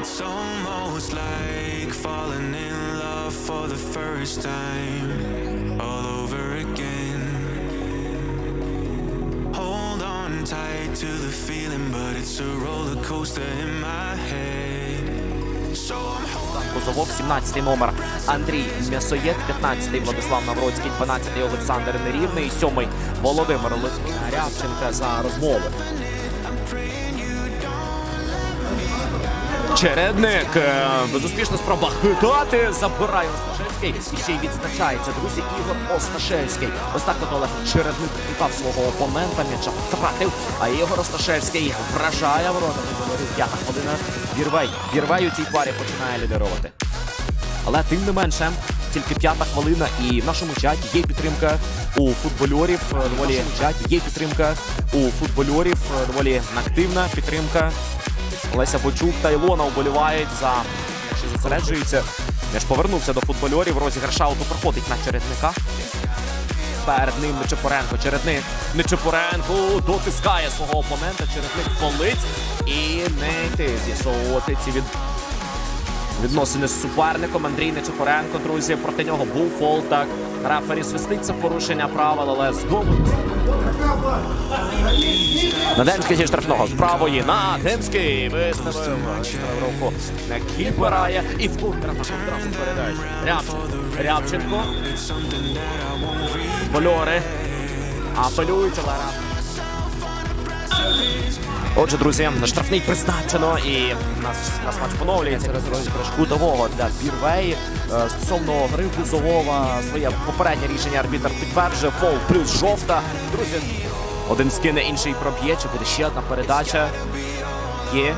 It's almost like falling in love for the first time all over again. Hold on tight to the feeling, but it's a roller coaster in my head. So I'm Козовок, 17-й номер Андрій М'ясоєд, 15-й Владислав Навроцький, 12-й Олександр Нерівний, 7-й Володимир Рябченка за розмову. Чередник е, безуспішна спроба хитати. Забирає Осташевський. І ще й відзначається. Друзі, Ігор Осташевський. Ось так от Олег Чередник хитав свого опонента. М'яча втратив. А Ігор Осташевський вражає ворота. П'ята хвилина. Вірвей. Вірвей у цій парі починає лідерувати. Але тим не менше, тільки п'ята хвилина, і в нашому чаті є підтримка у футбольорів. Доволі чаті є підтримка у футбольорів. Доволі активна підтримка. Леся Бочук та Ілона вболівають за що зосереджуються. М'яч повернувся до футбольорів. Розіграш ауту проходить на чередника. Перед ним Нечепоренко. Чередник. Нечепоренко дотискає свого опонента. Чередник фолить і не йти з'ясовувати ці від Відносини з суперником Андрій Нечепоренко, друзі. Проти нього був фол. Так рефері свистить порушення правил, але знову. Надемський зі штрафного з правої. Надемський виставив руку на кіпера і в контратаку одразу передач. Рябченко. Рябченко. Больори. Апелюють, але. Отже, друзі, штрафний призначено, і нас, нас матч поновлюється через кутового для Бірвей. Е, Стосовно гри Кузовова, своє попереднє рішення арбітр підтверджує. Фол плюс жовта. Друзі, один скине, інший проб'є. Чи буде ще одна передача? Є,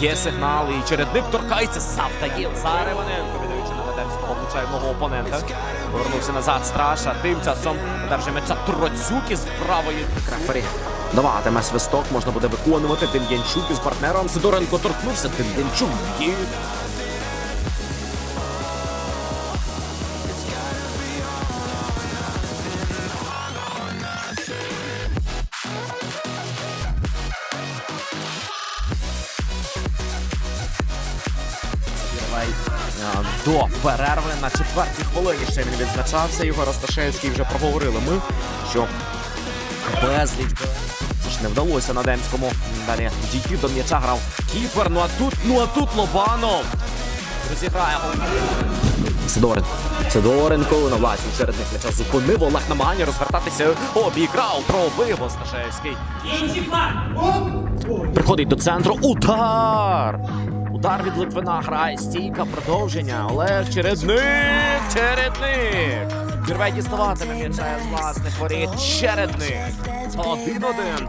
є сигнал, і чередник торкається Савтаїл. Зареманенко, віддаючи на Ведемського, влучає опонента. Повернувся назад Страша. Тим часом держить м'яча Троцюк із правої рефері. Даватиме свисток, можна буде виконувати. Дем'янчук із партнером. Сидоренко торкнувся. Дем'янчук До перерви на четвертій хвилині ще він відзначався. Його Росташевський вже проговорили ми, що безліч. Це ж не вдалося на Демському. Далі дійти до м'яча грав кіпер. Ну а тут, ну а тут Лобанов. Розіграє гол. Сидоренко. Сидоренко на власні чередних м'яча зупинив. Олег намагання розвертатися. Обіграв, пробив Осташевський. Приходить до центру. Удар! Удар від Литвина грає стійка продовження. Олег Чередник! Чередник! Вірвей діставатиме м'яча з власних воріт. Чередник! Один-один.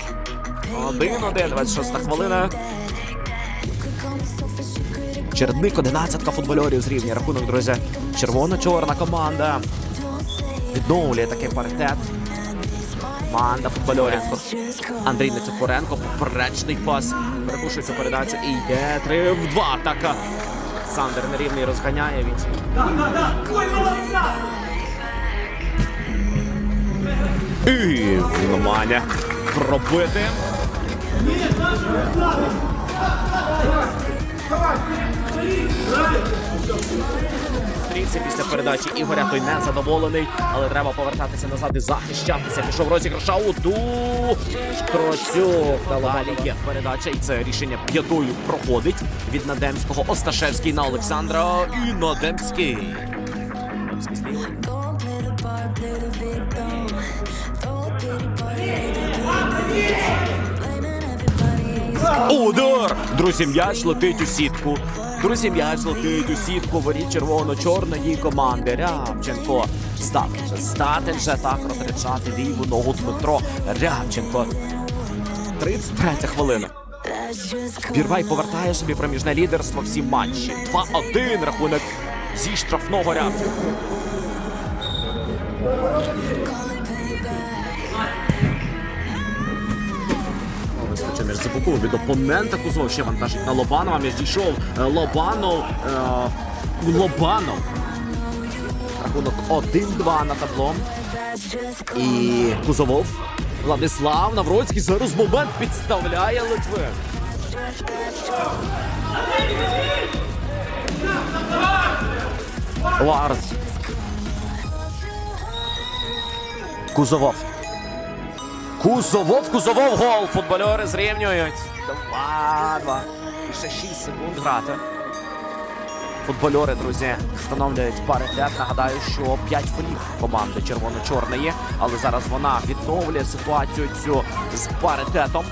Один-один. 26 хвилина. Чередник 11 футбольорів з рівня. Рахунок, друзі. Червоно-чорна команда. Відновлює такий паритет. Команда футбольорів. Андрій Нецепоренко, поперечний пас. Перекушується передачу і йде 3 в 2 атака. Сандер нерівний розганяє він. І намагання пробити. Стрійці після передачі Ігоря той не задоволений, але треба повертатися назад і захищатися. Пішов розіграш ауту. Троцюк далі є передача, і це рішення п'ятою проходить від Надемського. Осташевський на Олександра і Надемський. Надемський Удар! Друзі, м'яч летить у сітку. Друзі, м'яч летить у сітку. Воріт червоно-чорної команди. Рябченко. Стати вже так розряджати ліву ногу Дмитро Рябченко. 33 хвилина. Бірвай повертає собі проміжне лідерство всі матчі. 2-1 рахунок зі штрафного Рябченко. Це Сипуков від опонента Кузов ще вантажить на Лобанова. М'яч дійшов е, Лобанов. Е, Лобанов. Рахунок 1-2 на табло. І Кузовов. Владислав Навроцький зараз момент підставляє Литви. Варс. Кузовов. Кузовов, Кузовов, гол. Футбольори зрівнюють. 2-2. Ще 6 секунд грати. Футбольори, друзі, встановлюють паритет. Нагадаю, що 5 фолів команди червоно-чорної, але зараз вона відновлює ситуацію цю з паритетом.